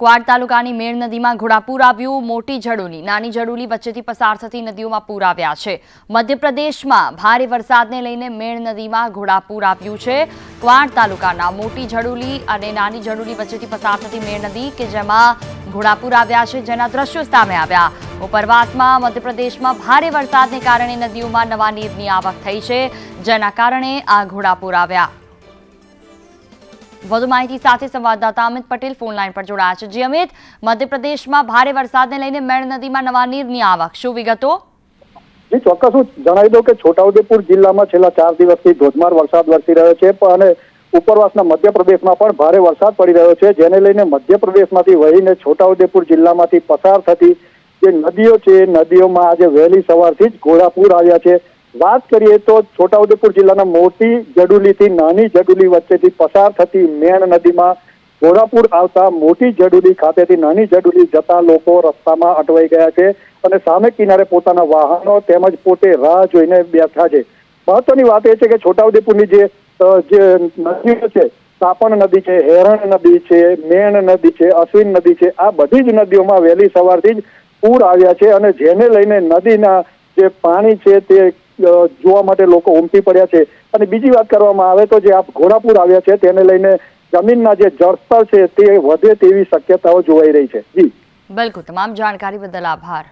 Quad તાલુકાની મેળ નદીમાં ઘોડાપૂર આવ્યું. મોટી જડુલી, નાની જડુલી વચ્ચેથી પસાર થતી નદીઓમાં પૂર આવ્યા છે. મધ્યપ્રદેશમાં ભારે વરસાદને લઈને મેળ નદીમાં ઘોડાપૂર આવ્યું છે. ક્વાડ તાલુકાના મોટી જડુલી અને નાની જડુલી વચ્ચેથી પસાર થતી મેળ નદી કે જેમાં ઘોડાપૂર આવ્યા છે, જેના દ્રશ્યો સામે આવ્યા. ઉપરવાસમાં મધ્યપ્રદેશમાં ભારે વરસાદને કારણે નદીઓમાં નવા નીરની આવક થઈ છે, જેના કારણે આ ઘોડાપૂર આવ્યા. વધુ માહિતી સાથે સંવાદદાતા અમિત પટેલ ફોન લાઈન પર જોડાયા છે. જી અમિત, મધ્યપ્રદેશમાં ભારે વરસાદને લઈને મેણ નદીમાં નવા નીરની આવક. શું વિગતો? જી, ચોક્કસ. હું જણાવી દઉં કે છોટાઉદેપુર જિલ્લામાં છેલ્લા ચાર દિવસથી ધોધમાર વરસાદ વરસી રહ્યો છે અને ઉપરવાસના મધ્યપ્રદેશમાં પણ ભારે વરસાદ પડી રહ્યો છે. જેને લઈને મધ્યપ્રદેશમાંથી વહીને છોટાઉદેપુર જિલ્લામાંથી પસાર થતી જે નદીઓ છે નદીઓમાં આજે વહેલી સવારથી જ ઘોડાપૂર આવ્યા છે. વાત કરીએ તો છોટાઉદેપુર જિલ્લાના મોટી જડુલીથી નાની જડુલી વચ્ચેથી પસાર થતી મેણ નદીમાં ઘોડાપુર આવતા મોટી જડુલી ખાતેથી નાની જડુલી જતા લોકો રસ્તામાં અટવાઈ ગયા છે અને સામે કિનારે પોતાના વાહનો તેમજ પોતે રાહ જોઈને બેઠા છે. મહત્વની વાત એ છે કે છોટાઉદેપુરની જે નદીઓ છે સાપણ નદી છે, હેરણ નદી છે, મેણ નદી છે, અશ્વિન નદી છે, આ બધી જ નદીઓમાં વહેલી સવારથી જ પૂર આવ્યા છે અને જેને લઈને નદીના જે પાણી છે તે જોવા માટે લોકો ઉમટી પડ્યા છે. અને બીજી વાત કરવામાં આવે તો જે આપ ઘોડાપુર આવ્યા છે, તેને લઈને જમીનના જે જળસ્તર છે તે વધે તેવી શક્યતાઓ જોવાઈ રહી છે. જી. બિલકુલ, તમામ જાણકારી બદલ આભાર.